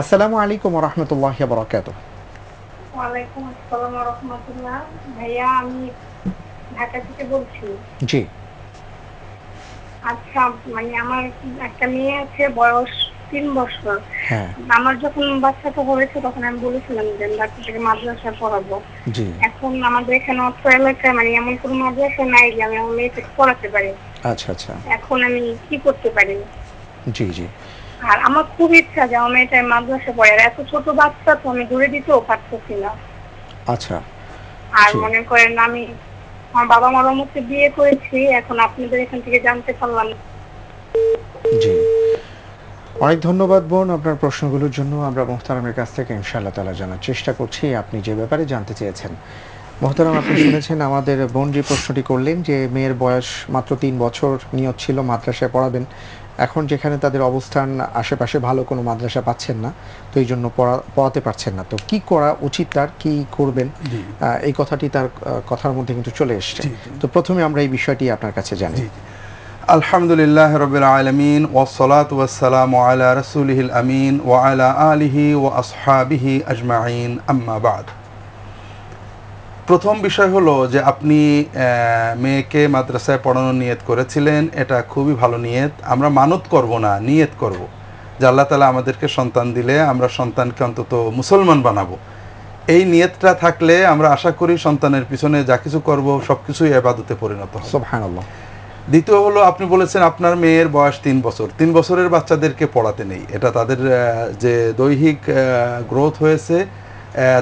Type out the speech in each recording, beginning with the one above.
আসসালামু আলাইকুম রহমতুল্লাহ বরকাত ওয়ালাইকুম আসসালাম রহমতুল্লাহ ভাইয়া আমি ঢাকা থেকে বলছি। জি। আচ্ছা মানে আমার একটা মেয়ে আছে বয়স তিন বছর। হ্যাঁ। আমার যখন বাচ্চাটা হয়েছে তখন আমি বলেছিলাম যে আমি বাচ্চাটাকে মাদ্রাসায় পড়াবো। এখন আমাদের এখানে অত্র এলাকায় মানে এমন কোনো মাদ্রাসা নাই যে আমি আমার মেয়েকে পড়াতে পারি। আচ্ছা আচ্ছা। এখন আমি কি করতে পারি? জি জি। আর আমার খুব ইচ্ছা যে আমার মেয়েটা মাদ্রাসা পড়ে। আর এত ছোট বাচ্চা তো আমি দূরে দিতেও পারতেছি না। আচ্ছা। আর মনে করেন আমি আমার বাবা মার মধ্যে বিয়ে করেছি এখন আপনাদের এখান থেকে জানতে পারলাম। জি। অনেক ধন্যবাদ বোন আপনার প্রশ্নগুলোর জন্য। আমরা মোহতারামের কাছ থেকে ইনশাআল্লাহ তালা জানার চেষ্টা করছি। আপনি যে ব্যাপারে জানতে চেয়েছেন। মোহতারাম আপনি শুনেছেন আমাদের বোন যে প্রশ্নটি করলেন যে মেয়ের বয়স মাত্র তিন বছর নিয়ত ছিল মাদ্রাসায় পড়াবেন। এখন যেখানে তাদের অবস্থান আশেপাশে ভালো কোনো মাদ্রাসা পাচ্ছেন না তো এই জন্য পড়া- পড়াতে পারছেন না। তো কি করা উচিত তার কি করবেন? এই কথাটি তার কথার মধ্যে কিন্তু চলে এসছে। তো প্রথমে আমরা এই বিষয়টি আপনার কাছে জানি। আলহামদুলিল্লাহ রবিল আলমিন ওসলাত ওয়াসালাম আলা রসুলহিল আমিন ও আলা আলিহি ও আসহাবিহি আজমাইন আম্মা বাদ। প্রথম বিষয় হলো যে আপনি মেয়েকে মাদ্রাসায় পড়ানোর নিয়ত করেছিলেন এটা খুবই ভালো নিয়ত। আমরা মানত করব না নিয়ত করব। যে আল্লাহ তালা আমাদেরকে সন্তান দিলে আমরা সন্তানকে অন্তত মুসলমান বানাবো। এই নিয়তটা থাকলে আমরা আশা করি সন্তানের পিছনে যা কিছু করব সব কিছুই এবাদতে পরিণত হবে। দ্বিতীয় হলো আপনি বলেছেন আপনার মেয়ের বয়স তিন বছর। তিন বছরের বাচ্চাদেরকে পড়াতে নেই। এটা তাদের যে দৈহিক গ্রোথ হয়েছে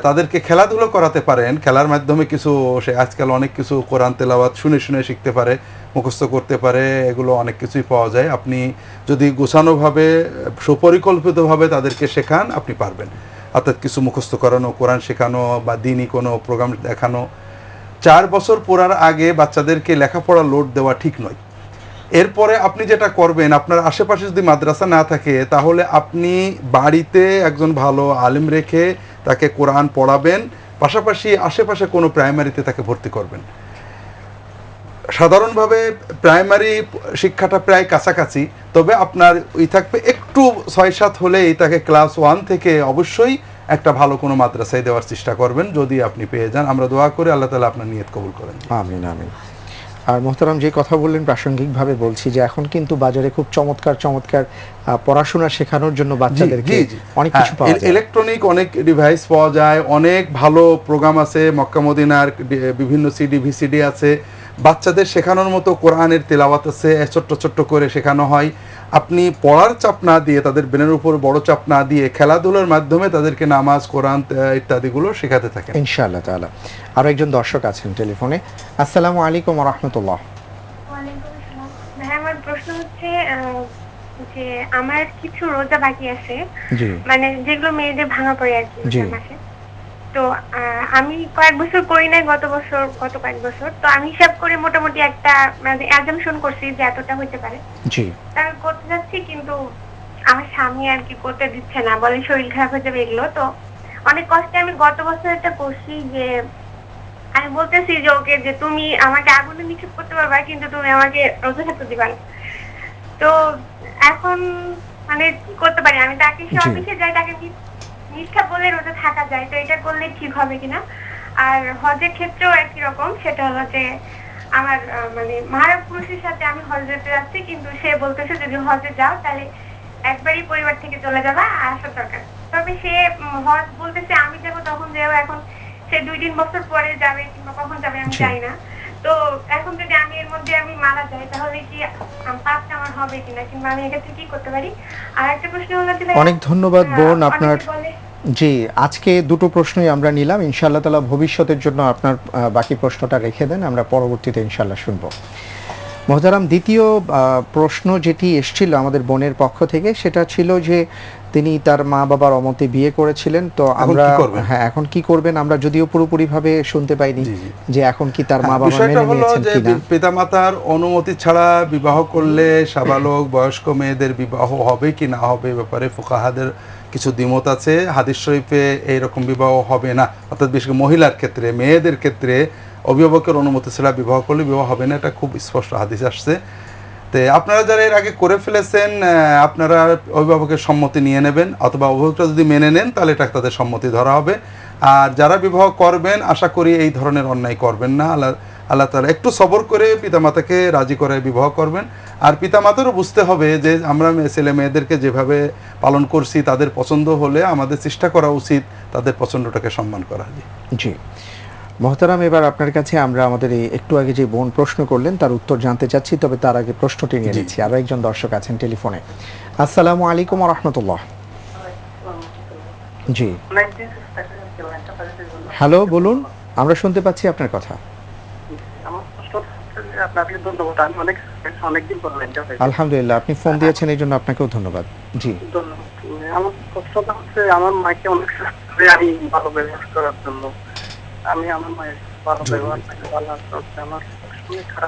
তাদেরকে খেলাধুলো করাতে পারেন। খেলার মাধ্যমে কিছু সে আজকাল অনেক কিছু কোরআন তেলাওয়াত শুনে শুনে শিখতে পারে, মুখস্থ করতে পারে, এগুলো অনেক কিছুই পাওয়া যায়। আপনি যদি গোছানোভাবে, সুপরিকল্পিতভাবে তাদেরকে শেখান, আপনি পারবেন। অর্থাৎ কিছু মুখস্থ করানো, কোরআন শেখানো বা দিনই কোনো প্রোগ্রাম দেখানো। চার বছর পড়ার আগে বাচ্চাদেরকে লেখাপড়া লোড দেওয়া ঠিক নয়। এরপরে আপনি যেটা করবেন, আপনার আশেপাশে যদি মাদ্রাসা না থাকে, তাহলে আপনি বাড়িতে একজন ভালো আলেম রেখে তাকে কোরআন পড়াবেন, পাশাপাশি আশেপাশে কোনো প্রাইমারিতে তাকে ভর্তি করবেন। সাধারণভাবে প্রাইমারি শিক্ষাটা প্রায় কাছাকাছি, তবে আপনার ওই থাকবে একটু ছয় সাত হলেই তাকে ক্লাস ওয়ান থেকে অবশ্যই একটা ভালো কোনো মাদ্রাসায় দেওয়ার চেষ্টা করবেন, যদি আপনি পেয়ে যান। আমরা দোয়া করে আল্লাহ তালা আপনার নিয়ত কবুল করেন। আমিন আমিন। আর মোহতারাম যে কথা বললেন প্রাসঙ্গিকভাবে বলছি যে এখন কিন্তু বাজারে খুব চমৎকার চমৎকার পড়াশোনা শেখানোর জন্য বাচ্চাদেরকে অনেক কিছু পাওয়া যায়। ইলেকট্রনিক অনেক ডিভাইস পাওয়া যায় অনেক ভালো প্রোগ্রাম আছে মক্কা মদিনার বিভিন্ন সিডি ভিসিডি আছে। বাচ্চাদের শেখানোর মতো কোরআনের তেলাওয়াত আছে ছোট্ট ছোট্ট করে শেখানো হয়। আপনি পড়ার চাপ না দিয়ে তাদের ব্রেনের উপর বড় চাপ না দিয়ে খেলাধুলার মাধ্যমে তাদেরকে নামাজ কোরআন ইত্যাদিগুলো শেখাতে থাকেন। ইনশাআল্লাহ তাআলা। আরও একজন দর্শক আছেন টেলিফোনে। আসসালামু আলাইকুম রহমতুল্লাহ। ওয়ালাইকুম আসসালাম। ভাই আমার প্রশ্ন হচ্ছে যে আমার কিছু রোজা বাকি আছে। মানে যেগুলো মেয়েদের ভাঙা পড়ে আর কি মাসে তো আহ, আমি কয়েক বছর করি নাই গত বছর গত কয়েক বছর। তো আমি হিসাব করে মোটামুটি একটা মানে অ্যাজামশন করছি যে এতটা হতে পারে। জি। আমি করতে যাচ্ছি কিন্তু আমার স্বামী আর কি করতে দিচ্ছে না। বলে শরীর খারাপ হয়ে যাবে এগুলো তো অনেক কষ্টে আমি গত বছর একটা করছি যে আমি বলতেছি যে ওকে যে তুমি আমাকে আগুনে নিক্ষেপ করতে পারবা কিন্তু তুমি আমাকে রোজা থাকতে দিবা না। তো এখন মানে কি করতে পারি? আমি তাকে সে। অফিসে যাই তাকে নিষ্ঠা বলে রোজা থাকা যায় তো এটা করলে ঠিক হবে কিনা? আর হজের ক্ষেত্রেও একই রকম সেটা হলো যে আমার মানে মারা পুরুষের সাথে আমি হজ যেতে যাচ্ছি কিন্তু সে বলতেছে যদি হজে যাও তাহলে একবারই পরিবার থেকে চলে যাবা আর আসার দরকার। তবে সে হজ বলতেছে আমি যাব তখন যাব এখন সে দুই তিন বছর পরে যাবে কিংবা কখন যাবে আমি। জানি না। তো এখন যদি আমি এর মধ্যে আমি মারা যাই তাহলে কি পাপটা আমার হবে কিনা? কিংবা আমি এক্ষেত্রে কি করতে পারি? আর একটা প্রশ্ন হলো যে অনেক ধন্যবাদ বোন আপনার জি আজকে দুটো প্রশ্নই আমরা নিলাম। ইনশাআল্লাহ তাআলা ভবিষ্যতের জন্য আপনার বাকি প্রশ্নটা রেখে দেন। আমরা পরবর্তীতে ইনশাআল্লাহ শুনব। মহতারাম দ্বিতীয় প্রশ্ন যেটি এসছিল আমাদের বোনের পক্ষ থেকে সেটা ছিল যে তিনি তার মা বাবার অমতে বিয়ে করেছিলেন তো আমরা? হ্যাঁ এখন কি করবেন আমরা যদিও পুরোপুরি ভাবে শুনতে পাইনি। যে এখন কি তার মা হ্যাঁ, বাবা বিষয়টা মেনে নিয়েছেন কিনা পিতামাতার অনুমতি ছাড়া বিবাহ করলে সাবালক বয়স্ক মেয়েদের বিবাহ হবে কি না হবে ব্যাপারে ফুকাহাদের কিছু দ্বিমত আছে। হাদিস শরীফে এইরকম বিবাহ হবে না। অর্থাৎ বিশেষ মহিলার ক্ষেত্রে, মেয়েদের ক্ষেত্রে অভিভাবকের অনুমতি ছাড়া বিবাহ করলে বিবাহ হবে না, এটা খুব স্পষ্ট হাদিস আসছে। তে আপনারা যারা এর আগে করে ফেলেছেন আপনারা অভিভাবকের সম্মতি নিয়ে নেবেন, অথবা অভিভাবকরা যদি মেনে নেন, তাহলে এটা তাদের সম্মতি ধরা হবে। আর যারা বিবাহ করবেন, আশা করি এই ধরনের অন্যায় করবেন না। আল্লাহ আল্লাহ তালা একটু সবর করে পিতামাতাকে রাজি করে বিবাহ করবেন। আর পিতামাতারও বুঝতে হবে যে আমরা মেয়ে- ছেলে মেয়েদেরকে যেভাবে পালন করছি তাদের পছন্দ হলে আমাদের চেষ্টা করা উচিত তাদের পছন্দটাকে সম্মান করা। জি। জি। মহতারাম এবার আপনার কাছে আমরা আমাদের এই একটু আগে যে বোন প্রশ্ন করলেন তার উত্তর জানতে চাচ্ছি তবে তার আগে প্রশ্নটি নিয়ে নিচ্ছি। আরও একজন দর্শক আছেন টেলিফোনে। আসসালামু আলাইকুম রহমতুল্লাহ। জি। হ্যালো বলুন আমরা শুনতে পাচ্ছি আপনার কথা আমার প্রশ্ন হচ্ছে যে আপনাকে ধন্যবাদ। আমি অনেক অনেকদিন পর লাইনটা আলহামদুলিল্লাহ আপনি ফোন দিয়েছেন এই জন্য আপনাকেও ধন্যবাদ। জি। ধন্যবাদ। আমার হচ্ছে আমার মাকে অনেক আমি ভালো ব্যবহার করার জন্য। আমি আমার মায়ের ভালো ব্যবহার ভালো আমার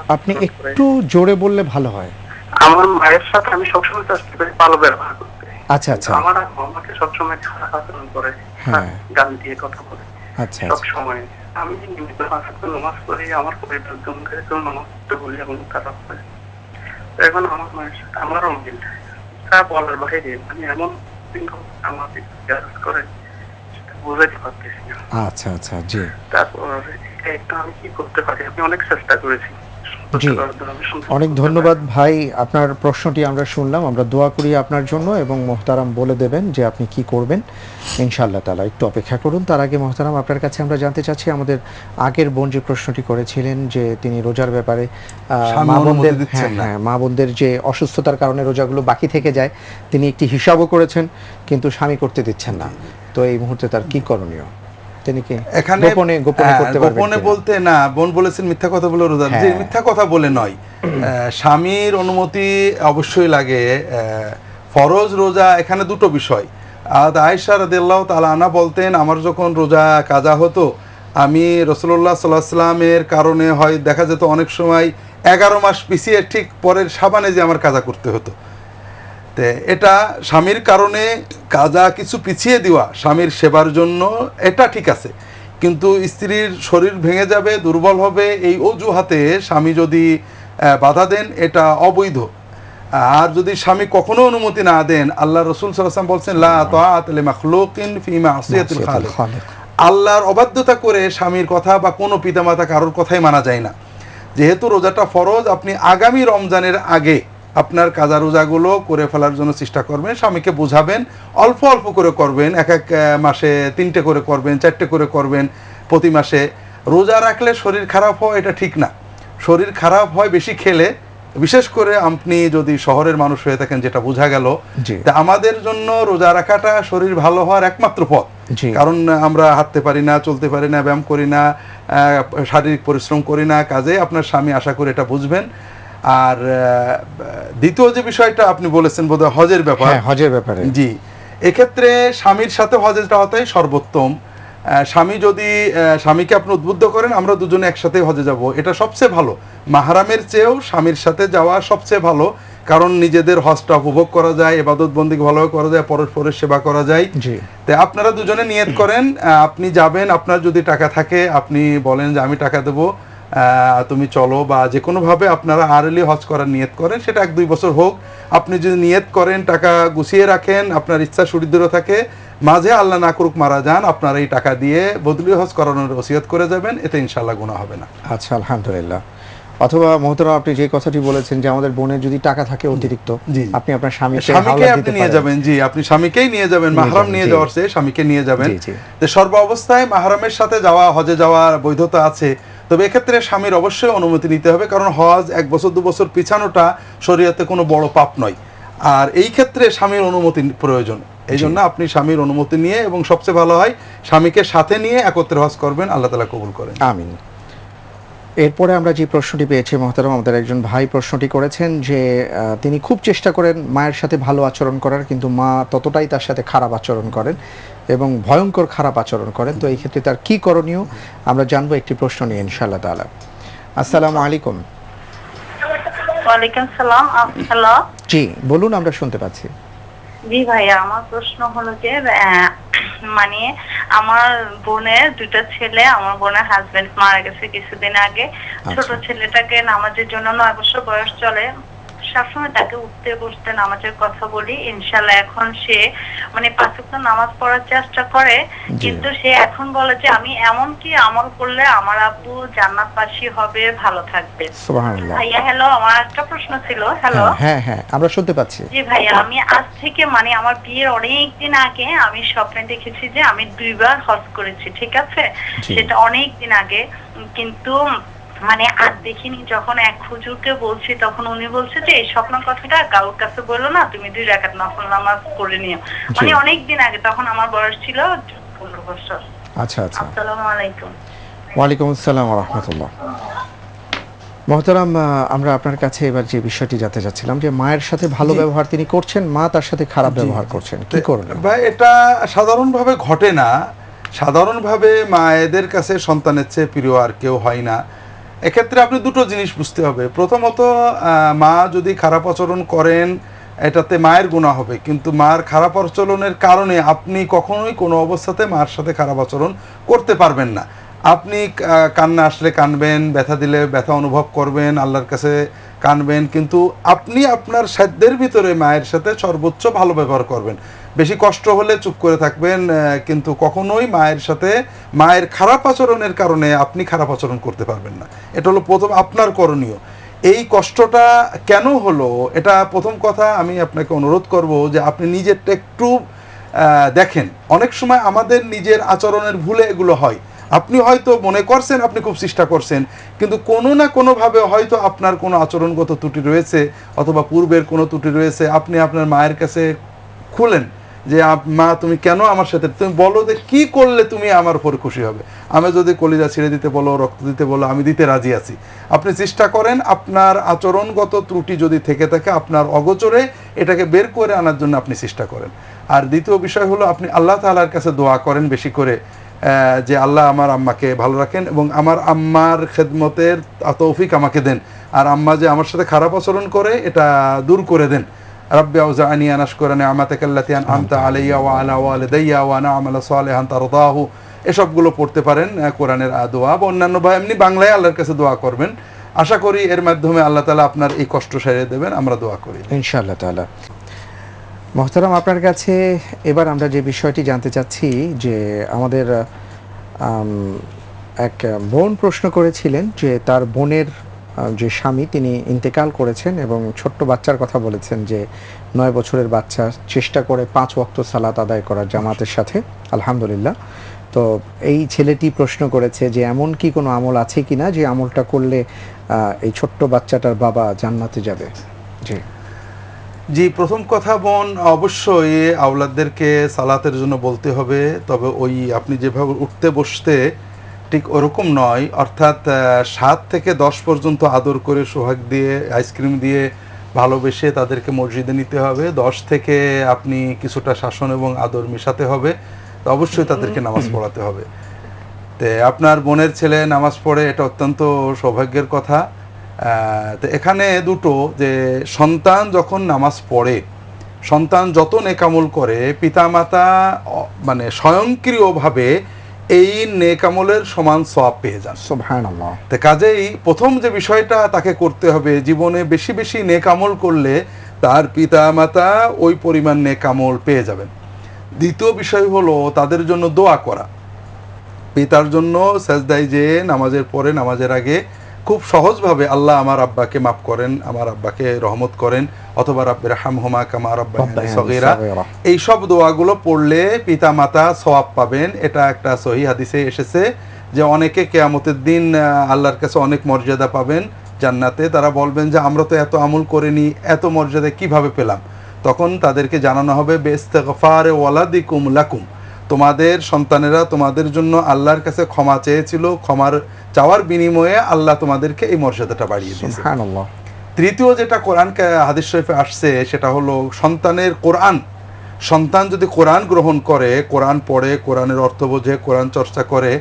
আপনি একটু জোরে বললে ভালো হয়। আমার মায়ের সাথে আমি সবসময় চেষ্টা করি ভালো ব্যবহার করতে। আচ্ছা আচ্ছা। আমার আমাকে সবসময় খারাপ আচরণ করে হ্যাঁ। গান দিয়ে কথা বলে। আচ্ছা সব আচ্ছা। সময় আমি নিয়মিত পাঁচ নামাজ পড়ি আমার পরিবার জনকে নামাজ পড়তে বলি এবং তারা এখন আমার মায়ের সাথে আমারও মিল তা বলার বাইরে মানে এমন দিন আমার করে বোঝাতে পারতেছি না। আচ্ছা আচ্ছা জি। তারপর এটা আমি কি করতে পারি? আমি অনেক চেষ্টা করেছি। জি। অনেক ধন্যবাদ ভাই আপনার প্রশ্নটি আমরা শুনলাম। আমরা দোয়া করি আপনার জন্য এবং মোহতারাম বলে দেবেন যে আপনি কি করবেন। ইনশাআল্লাহ তালা একটু অপেক্ষা করুন। তার আগে মোহতারাম আপনার কাছে আমরা জানতে চাচ্ছি আমাদের আগের বোন যে প্রশ্নটি করেছিলেন যে তিনি রোজার ব্যাপারে মা বোনদের হ্যাঁ হ্যাঁ মা বোনদের যে অসুস্থতার কারণে রোজাগুলো বাকি থেকে যায় তিনি একটি হিসাবও করেছেন কিন্তু স্বামী করতে দিচ্ছেন না। তো এই মুহূর্তে তার কি করণীয়? তিনি কি এখানে গোপনে গোপনে হ্যাঁ, করতে পারবেন গোপনে বলতে না বোন বলেছেন মিথ্যা কথা বলে রোজা হ্যাঁ। যে মিথ্যা কথা বলে নয়। স্বামীর অনুমতি অবশ্যই লাগে ফরজ রোজা এখানে দুটো বিষয়। আর আয়েশা রাদিয়াল্লাহু তাআলা আনা বলতেন আমার যখন রোজা কাজা হতো আমি রসুল্লাহ সাল্লাহ সাল্লামের কারণে হয় দেখা যেত অনেক সময় এগারো মাস পিছিয়ে ঠিক পরের সাবানে যে আমার কাজা করতে হতো। তে এটা স্বামীর কারণে কাজা কিছু পিছিয়ে দেওয়া স্বামীর সেবার জন্য এটা ঠিক আছে। কিন্তু স্ত্রীর শরীর ভেঙে যাবে দুর্বল হবে এই অজুহাতে স্বামী যদি বাধা দেন এটা অবৈধ। আর যদি স্বামী কখনো অনুমতি না দেন আল্লাহ রসুল সাল্লাম বলছেন। আল্লাহর অবাধ্যতা করে স্বামীর কথা বা কোনো পিতামাতা কারোর কথাই মানা যায় না। যেহেতু রোজাটা ফরজ আপনি আগামী রমজানের আগে আপনার কাজা রোজাগুলো করে ফেলার জন্য চেষ্টা করবেন স্বামীকে বোঝাবেন অল্প অল্প করে করবেন এক এক মাসে তিনটে করে করবেন চারটে করে করবেন প্রতি মাসে। রোজা রাখলে শরীর খারাপ হয় এটা ঠিক না। শরীর খারাপ হয় বেশি খেলে বিশেষ করে আপনি যদি শহরের মানুষ হয়ে থাকেন যেটা বোঝা গেল আমাদের জন্য রোজা রাখাটা শরীর ভালো হওয়ার একমাত্র পথ। কারণ আমরা হাঁটতে পারি না চলতে পারি না ব্যায়াম করি না শারীরিক পরিশ্রম করি না কাজে আপনার স্বামী আশা করি এটা বুঝবেন। আর দ্বিতীয় যে বিষয়টা আপনি বলেছেন বোধহয় হজের ব্যাপার। হ্যাঁ হজের ব্যাপারে। জি। এক্ষেত্রে স্বামীর সাথে হজেটা হতাই সর্বোত্তম। স্বামী যদি স্বামীকে আপনি উদ্বুদ্ধ করেন আমরা দুজনে একসাথে হজে যাব। এটা সবচেয়ে ভালো। মাহারামের চেয়েও স্বামীর সাথে যাওয়া সবচেয়ে ভালো। কারণ নিজেদের হজটা উপভোগ করা যায় এবাদত বন্দি ভালোভাবে করা যায় পরস্পরের সেবা করা যায়। জি। তাই আপনারা দুজনে নিয়ত করেন আপনি যাবেন আপনার যদি টাকা থাকে আপনি বলেন যে আমি টাকা দেবো। তুমি চলো বা যে কোনোভাবে আপনারা আর্লি হজ করার নিয়ত করেন সেটা এক দুই বছর হোক। আপনি যদি নিয়ত করেন টাকা গুছিয়ে রাখেন আপনার ইচ্ছা সুদৃঢ় থাকে মাঝে আল্লাহ না করুক মারা যান আপনারা এই টাকা দিয়ে বদলি হজ করানোর ওসিয়ত করে যাবেন এতে ইনশাল্লাহ গুণা হবে না। আচ্ছা আলহামদুলিল্লাহ। অথবা মোহতরম আপনি যে কথাটি বলেছেন যে আমাদের বোনের যদি টাকা থাকে অতিরিক্ত আপনি আপনার স্বামীকে স্বামীকে আপনি নিয়ে যাবেন জি আপনি স্বামীকেই নিয়ে যাবেন মাহরাম নিয়ে যাওয়ার চেয়ে স্বামীকে নিয়ে যাবেন। সর্ব অবস্থায় মাহরামের সাথে যাওয়া হজে যাওয়ার বৈধতা আছে তবে এক্ষেত্রে স্বামীর অবশ্যই অনুমতি নিতে হবে কারণ হজ এক বছর দু বছর পিছানোটা শরীয়তে কোনো বড় পাপ নয়। আর এই ক্ষেত্রে স্বামীর অনুমতি প্রয়োজন। এই জন্য আপনি স্বামীর অনুমতি নিয়ে এবং সবচেয়ে ভালো হয় স্বামীকে সাথে নিয়ে একত্রে হজ করবেন আল্লাহ তালা কবুল করেন। আমিন। এরপরে আমরা যে প্রশ্নটি পেয়েছি মহতারাম আমাদের একজন ভাই প্রশ্নটি করেছেন যে তিনি খুব চেষ্টা করেন মায়ের সাথে ভালো আচরণ করার কিন্তু মা ততটাই তার সাথে খারাপ আচরণ করেন। এবং ভয়ঙ্কর খারাপ আচরণ করেন। তো এই ক্ষেত্রে তার কি করণীয় আমরা জানব একটি প্রশ্ন নিয়ে ইনশাআল্লাহ তাআলা। আসসালামু আলাইকুম। ওয়ালাইকুম সালাম হ্যালো। জি বলুন আমরা শুনতে পাচ্ছি। জি ভাইয়া আমার প্রশ্ন হলো যে মানে আমার বোনের দুটো ছেলে আমার বোনের হাজবেন্ড মারা গেছে কিছুদিন আগে। ছোট ছেলেটাকে নামাজের জন্য নয় বছর বয়স চলে। সবসময় তাকে উঠতে বসতে নামাজের কথা বলি ইনশাল্লাহ এখন সে মানে পাঁচ নামাজ পড়ার চেষ্টা করে কিন্তু সে এখন বলে যে আমি এমন কি আমল করলে আমার আব্বু পাশি হবে ভালো থাকবে। ভাইয়া হ্যালো আমার একটা প্রশ্ন ছিল হ্যালো হ্যাঁ হ্যাঁ হ্যাঁ আমরা শুনতে পাচ্ছি। জি ভাইয়া আমি আজ থেকে মানে আমার বিয়ের অনেক দিন আগে আমি স্বপ্নে দেখেছি যে আমি দুইবার হজ করেছি ঠিক আছে? সেটা অনেক দিন আগে কিন্তু মানে আর দেখিনি যখন এক হুজুরকে বলছি তখন উনি বলছে যে এই স্বপ্ন কথাটা কারোর কাছে বলল না তুমি দুই রাকাত নফল নামাজ পড়ে নিও। মানে অনেক দিন আগে তখন আমার বয়স ছিল পনেরো বছর। আচ্ছা আচ্ছা। আসসালামু আলাইকুম। ওয়ালাইকুম আসসালাম রহমতুল্লাহ। মহতারাম আমরা আপনার কাছে এবার যে বিষয়টি জানতে চাচ্ছিলাম যে মায়ের সাথে ভালো ব্যবহার তিনি করছেন মা তার সাথে খারাপ ব্যবহার করছেন কি করবেন ভাই এটা সাধারণভাবে ঘটে না। সাধারণভাবে মায়েদের কাছে সন্তানের চেয়ে প্রিয় আর কেউ হয় না। এক্ষেত্রে আপনি দুটো জিনিস বুঝতে হবে। প্রথমত মা যদি খারাপ আচরণ করেন, এটাতে মায়ের গুণা হবে। কিন্তু মার খারাপ আচরণের কারণে আপনি কখনোই কোনো অবস্থাতে মার সাথে খারাপ আচরণ করতে পারবেন না। আপনি কান্না আসলে কানবেন, ব্যথা দিলে ব্যথা অনুভব করবেন, আল্লাহর কাছে কানবেন, কিন্তু আপনি আপনার সাধ্যের ভিতরে মায়ের সাথে সর্বোচ্চ ভালো ব্যবহার করবেন। বেশি কষ্ট হলে চুপ করে থাকবেন কিন্তু কখনোই মায়ের সাথে, মায়ের খারাপ আচরণের কারণে আপনি খারাপ আচরণ করতে পারবেন না। এটা হলো প্রথম আপনার করণীয়। এই কষ্টটা কেন হলো? এটা প্রথম কথা আমি আপনাকে অনুরোধ করব যে আপনি নিজেরটা একটু দেখেন। অনেক সময় আমাদের নিজের আচরণের ভুলে এগুলো হয়। আপনি হয়তো মনে করছেন, আপনি খুব চেষ্টা করছেন, কিন্তু কোনো না কোনোভাবে হয়তো আপনার কোনো আচরণগত ত্রুটি রয়েছে, অথবা পূর্বের কোনো ত্রুটি রয়েছে, আপনি আপনার মায়ের কাছে খুলেন। যে মা, তুমি কেন আমার সাথে? তুমি বলো যে, কি করলে তুমি আমার উপর খুশি হবে? আমি যদি কলিজা ছেড়ে দিতে বলো, রক্ত দিতে বলো, আমি দিতে রাজি আছি। আপনি চেষ্টা করেন আপনার আচরণগত ত্রুটি যদি থেকে থাকে আপনার অগোচরে এটাকে বের করে আনার জন্য আপনি চেষ্টা করেন। আর দ্বিতীয় বিষয় হলো, আপনি আল্লাহ তাআলার কাছে দোয়া করেন বেশি করে যে, আল্লাহ আমার আম্মাকে ভালো রাখেন এবং আমার আম্মার খেদমতের তৌফিক আমাকে দেন। আর আম্মা যে আমার সাথে খারাপ আচরণ করে, এটা দূর করে দেন। ربي أوزعني أن أشكر نعمتك التي أنعمت علي وعلى والدي وأن أعمل صالحا ترضاه এসবগুলো পড়তে পারেন আহ, কোরআনের আহ, দোয়া বা অন্যান্য বা এমনি বাংলায় আল্লাহর কাছে দোয়া করবেন আশা করি এর মাধ্যমে আল্লাহ তালা আপনার এই কষ্ট সারিয়ে দেবেন আমরা দোয়া করি ইনশাআল্লাহ তাআলা মহতারাম আপনার কাছে এবার আমরা যে বিষয়টি জানতে চাচ্ছি যে আমাদের আম, এক বোন প্রশ্ন করেছিলেন যে তার বোনের আহ, যে স্বামী, তিনি ইন্তেকাল করেছেন এবং ছোট্ট বাচ্চার কথা বলেছেন যে নয় বছরের বাচ্চা চেষ্টা করে পাঁচ ওয়াক্ত সালাত আদায় করার জামাতের সাথে। আলহামদুলিল্লাহ। তো এই ছেলেটি প্রশ্ন করেছে যে, এমন কি কোনো আমল আছে কিনা যে আমলটা করলে এই ছোট্ট বাচ্চাটার বাবা জান্নাতে যাবে? জি। জি, প্রথম কথা বোন, অবশ্যই আওলাদদেরকে সালাতের জন্য বলতে হবে। তবে ওই আপনি যেভাবে উঠতে বসতে ঠিক ওরকম নয়। অর্থাৎ সাত থেকে দশ পর্যন্ত আদর করে সোহাগ দিয়ে আইসক্রিম দিয়ে ভালোবেসে তাদেরকে মসজিদে নিতে হবে। দশ থেকে আপনি কিছুটা শাসন এবং আদর মেশাতে হবে। তো অবশ্যই তাদেরকে নামাজ পড়াতে হবে। তে আপনার বোনের ছেলে নামাজ পড়ে এটা অত্যন্ত সৌভাগ্যের কথা। তো এখানে দুটো যে সন্তান যখন নামাজ পড়ে সন্তান যত নেকামল করে পিতামাতা মানে স্বয়ংক্রিয়ভাবে এই নেকামলের সমান সব পেয়ে যান। তো কাজেই প্রথম যে বিষয়টা তাকে করতে হবে জীবনে বেশি বেশি নেকামল করলে তার পিতা মাতা ওই পরিমাণ নেকামল পেয়ে যাবেন। দ্বিতীয় বিষয় হলো তাদের জন্য দোয়া করা। পিতার জন্য সেজদাই যে নামাজের পরে নামাজের আগে খুব সহজভাবে আল্লাহ আমার আব্বাকে মাফ করেন আমার আব্বাকে রহমত করেন অথবা রাব্বির হামহুমা কামা রাব্বায়ানি রব্বায়ানি সগীরা। এই সব দোয়াগুলো পড়লে পিতা মাতা সওয়াব পাবেন। এটা একটা সহি হাদিসে এসেছে যে অনেকে কেয়ামতের দিন আল্লাহর কাছে অনেক মর্যাদা পাবেন জান্নাতে। তারা বলবেন যে আমরা তো এত আমল করিনি এত মর্যাদা কীভাবে পেলাম? তখন তাদেরকে জানানো হবে বেস্তেগফার ওয়ালাদিকুম লাকুম। তোমাদের সন্তানেরা তোমাদের জন্য আল্লাহর কাছে ক্ষমা চেয়েছিল ক্ষমার চাওয়ার বিনিময়ে আল্লাহ তোমাদেরকে এই মর্যাদাটা বাড়িয়ে দিয়েছে। তৃতীয় যেটা কোরআন হাদিস শরীফে আসছে সেটা হলো সন্তানের কোরআন। সন্তান যদি কোরআন গ্রহণ করে কোরআন পড়ে কোরআনের অর্থ বোঝে কোরআন চর্চা করে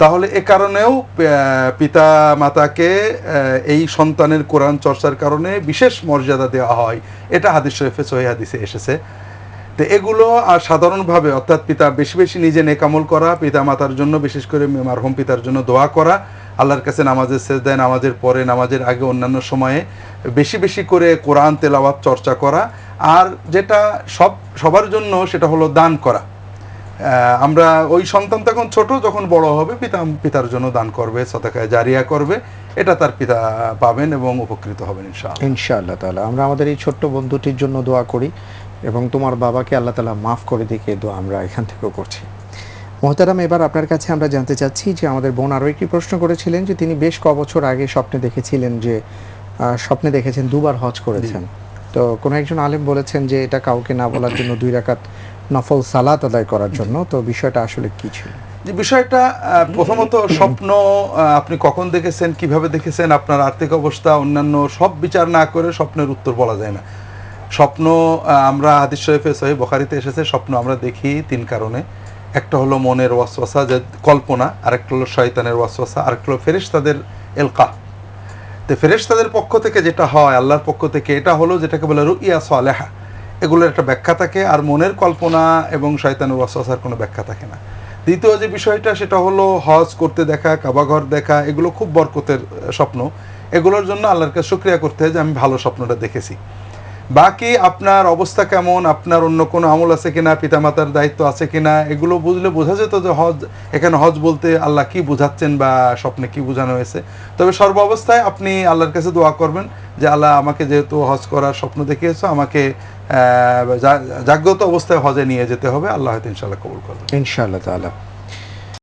তাহলে এ কারণেও পিতা মাতাকে এই সন্তানের কোরআন চর্চার কারণে বিশেষ মর্যাদা দেওয়া হয়। এটা হাদিস শরীফে সহি হাদিসে এসেছে। তো এগুলো আর সাধারণভাবে অর্থাৎ পিতা বেশি বেশি নিজে নেকামল করা, পিতা মাতার জন্য বিশেষ করে মারহুম পিতার জন্য দোয়া করা, আল্লাহর কাছে নামাজের শেষ দেয় নামাজের পরে, নামাজের আগে অন্যান্য সময়ে বেশি বেশি করে কোরআন, তেলাওয়াত, চর্চা করা। আর যেটা সব, সবার জন্য সেটা হলো দান করা। আমরা ওই সন্তান তখন ছোট, যখন বড় হবে পিতা, পিতার জন্য দান করবে সতাকায় জারিয়া করবে। এটা তার পিতা পাবেন এবং উপকৃত হবেন ইনশাআল্লাহ। ইনশাআল্লাহ তাআলা। আমরা আমাদের এই ছোট্ট বন্ধুটির জন্য দোয়া করি। এবং তোমার বাবাকে আল্লাহ তাআলা মাফ করে দিকে দোয়া আমরা এখান থেকেও করছি। মোহতারাম এবার আপনার কাছে আমরা জানতে চাচ্ছি যে আমাদের বোন আরও একটি প্রশ্ন করেছিলেন যে তিনি বেশ ক বছর আগে স্বপ্নে দেখেছিলেন যে স্বপ্নে দেখেছেন দুবার হজ করেছেন। তো কোনো একজন আলেম বলেছেন যে এটা কাউকে না বলার জন্য দুই রাকাত নফল সালাত আদায় করার জন্য। তো বিষয়টা আসলে কি ছিল? যে বিষয়টা প্রথমত স্বপ্ন আপনি কখন দেখেছেন কীভাবে দেখেছেন আপনার আর্থিক অবস্থা অন্যান্য সব বিচার না করে স্বপ্নের উত্তর বলা যায় না। স্বপ্ন আমরা হাদিস শরীফে, সহি বখারিতে এসেছে, স্বপ্ন আমরা দেখি তিন কারণে। একটা হলো মনের ওয়াসওয়াসা, যে কল্পনা, আরেকটা হলো শয়তানের ওয়াসওয়াসা, আরেকটা হলো ফেরেশতাদের এলকা। তো ফেরেশতাদের পক্ষ থেকে যেটা হয়, আল্লাহর পক্ষ থেকে, এটা হলো যেটাকে বলে রুইয়া সালেহা। এগুলোর একটা ব্যাখ্যা থাকে, আর মনের কল্পনা এবং শয়তানের ওয়াসওয়াসার কোনো ব্যাখ্যা থাকে না। দ্বিতীয় যে বিষয়টা, সেটা হলো হজ করতে দেখা, কাবাঘর দেখা, এগুলো খুব বরকতের স্বপ্ন। এগুলোর জন্য আল্লাহর কাছে শুক্রিয়া করতে হয় যে আমি ভালো স্বপ্নটা দেখেছি। বাকি আপনার অবস্থা কেমন? আপনার অন্য কোনো আমল আছে কিনা? পিতামাতার দায়িত্ব আছে কিনা? এগুলো বুঝলে বোঝা যেত যে হজ, এখানে হজ বলতে আল্লাহ কি বুঝাচ্ছেন বা স্বপ্নে কি বোঝানো হয়েছে। তবে সর্ব অবস্থায় আপনি আল্লাহর কাছে দোয়া করবেন যে আল্লাহ আমাকে যেহেতু হজ করার স্বপ্ন দেখিয়েছো, আমাকে জাগ্রত অবস্থায় হজে নিয়ে যেতে হবে। আল্লাহ হয়তো ইনশাল্লাহ কবুল করবেন। ইনশাআল্লাহ তাআলা।